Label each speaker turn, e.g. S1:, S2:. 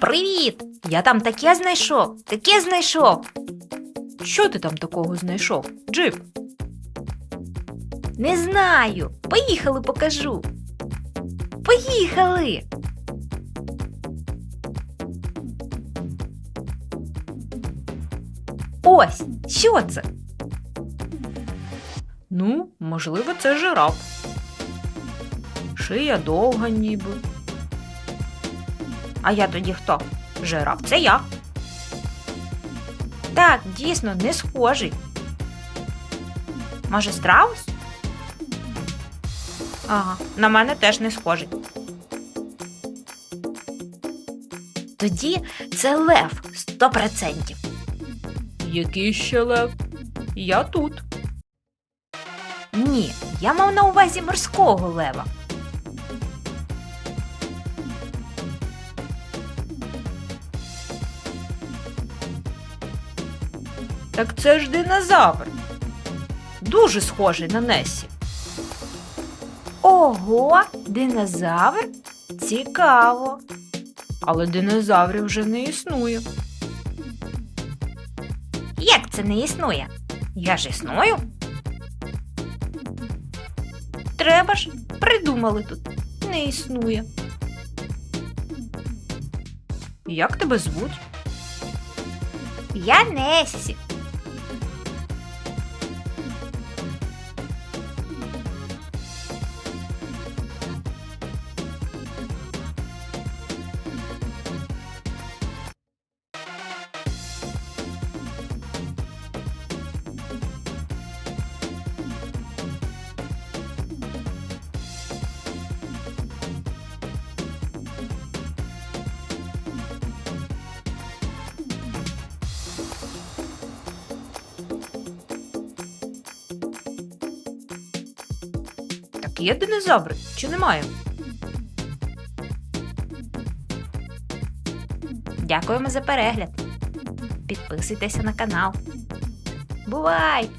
S1: Привіт! Я там таке знайшов, таке знайшов.
S2: Що ти там такого знайшов? Джип.
S1: Не знаю. Поїхали, покажу. Поїхали. Ось, що це?
S2: Ну, можливо, це жираф. Шия довга ніби.
S1: А я тоді хто? Жираф, це я. Так, дійсно, не схожий. Може, страус? Ага, на мене теж не схожий. Тоді це лев сто процентів.
S2: Який ще лев? Я тут.
S1: Ні, я мав на увазі морського лева.
S2: Так це ж динозавр. Дуже схожий на Несі.
S1: Ого, динозавр? Цікаво.
S2: Але динозаврів вже не існує.
S1: Як це не існує? Я ж існую. Треба ж, придумали тут. Не існує.
S2: Як тебе звуть?
S1: Я Нессі.
S2: Є динозаври чи немає?
S1: Дякуємо за перегляд. Підписуйтеся на канал. Бувай!